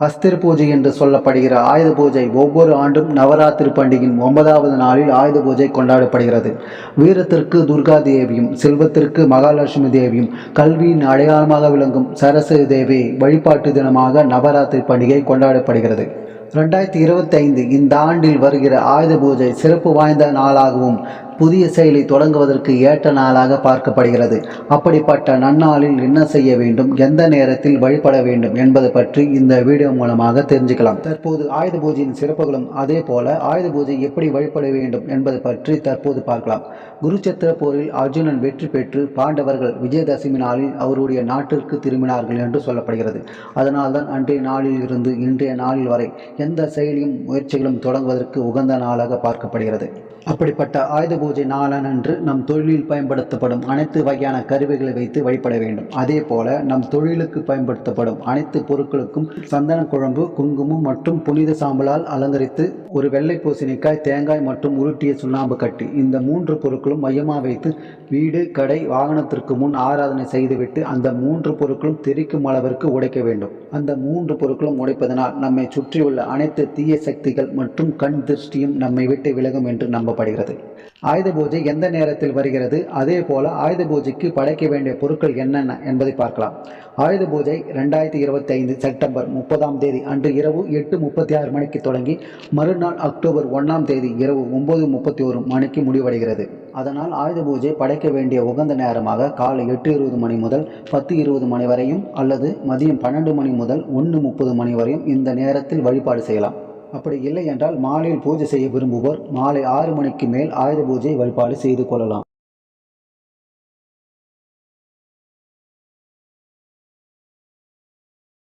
அஸ்திர பூஜை என்று சொல்லப்படுகிற ஆயுத பூஜை ஒவ்வொரு ஆண்டும் நவராத்திரி பண்டிகையின் ஒன்பதாவது நாளில் ஆயுத பூஜை கொண்டாடப்படுகிறது. வீரத்திற்கு துர்கா தேவியும் செல்வத்திற்கு மகாலட்சுமி தேவியும் கல்வியின் அடையாளமாக விளங்கும் சரஸ்வதி தேவி வழிபாட்டு தினமாக நவராத்திரி பண்டிகை கொண்டாடப்படுகிறது. ரெண்டாயிரத்தி இருபத்தைந்து இந்த ஆண்டில் வருகிற ஆயுத பூஜை சிறப்பு வாய்ந்த நாளாகவும் புதிய செயலை தொடங்குவதற்கு ஏற்ற நாளாக பார்க்கப்படுகிறது. அப்படிப்பட்ட நன்னாளில் என்ன செய்ய வேண்டும் எந்த நேரத்தில் வழிபட வேண்டும் என்பது பற்றி இந்த வீடியோ மூலமாக தெரிஞ்சுக்கலாம். தற்போது ஆயுத பூஜையின் சிறப்புகளும் அதே போல ஆயுத பூஜை எப்படி வழிபட வேண்டும் என்பது பற்றி தற்போது பார்க்கலாம். குருச்சத்திர போரில் அர்ஜுனன் வெற்றி பெற்று பாண்டவர்கள் விஜயதசமி நாளில் அவருடைய நாட்டிற்கு திரும்பினார்கள் என்று சொல்லப்படுகிறது. அதனால்தான் அன்றைய நாளில் இருந்து இன்றைய நாளில் வரை எந்த செயலியும் முயற்சிகளும் தொடங்குவதற்கு உகந்த நாளாக பார்க்கப்படுகிறது. அப்படிப்பட்ட ஆயுத பூஜை பூஜை நாளனன்று நம் தொழிலில் பயன்படுத்தப்படும் அனைத்து வகையான கருவிகளை வைத்து வழிபட வேண்டும். அதே போல நம் தொழிலுக்கு பயன்படுத்தப்படும் அனைத்து பொருட்களுக்கும் சந்தன குழம்பு குங்குமம் மற்றும் புனித சாம்பலால் அலங்கரித்து ஒரு வெள்ளை பூசணிக்காய் தேங்காய் மற்றும் உருட்டிய சுண்ணாம்பு கட்டி இந்த மூன்று பொருட்களும் மையமாக வைத்து வீடு கடை வாகனத்திற்கு முன் ஆராதனை செய்துவிட்டு அந்த மூன்று பொருட்களும் தெரிக்கும் அளவிற்கு உடைக்க வேண்டும். அந்த மூன்று பொருட்களும் உடைப்பதனால் நம்மை சுற்றியுள்ள அனைத்து தீய சக்திகள் மற்றும் கண் திருஷ்டியும் நம்மை விட்டு விலகும் என்று நம்பப்படுகிறது. ஆயுத பூஜை எந்த நேரத்தில் வருகிறது? அதே போல ஆயுத பூஜைக்கு படைக்க வேண்டிய பொருட்கள் என்னென்ன என்பதை பார்க்கலாம். ஆயுத பூஜை ரெண்டாயிரத்தி இருபத்தி ஐந்து செப்டம்பர் முப்பதாம் தேதி அன்று இரவு எட்டு முப்பத்தி ஆறு மணிக்கு தொடங்கி மறுநாள் அக்டோபர் ஒன்றாம் தேதி இரவு ஒன்பது முப்பத்தி ஒரு மணிக்கு முடிவடைகிறது. அதனால் ஆயுத பூஜை படைக்க வேண்டிய உகந்த நேரமாக காலை எட்டு இருபது மணி முதல் பத்து இருபது மணி வரையும் அல்லது மதியம் பன்னெண்டு மணி முதல் ஒன்று முப்பது மணி வரையும் இந்த நேரத்தில் வழிபாடு செய்யலாம். அப்படி இல்லை என்றால் மாலையில் பூஜை செய்ய விரும்புவோர் மாலை ஆறு மணிக்கு மேல் ஆயுத பூஜை வழிபாடு செய்து கொள்ளலாம்.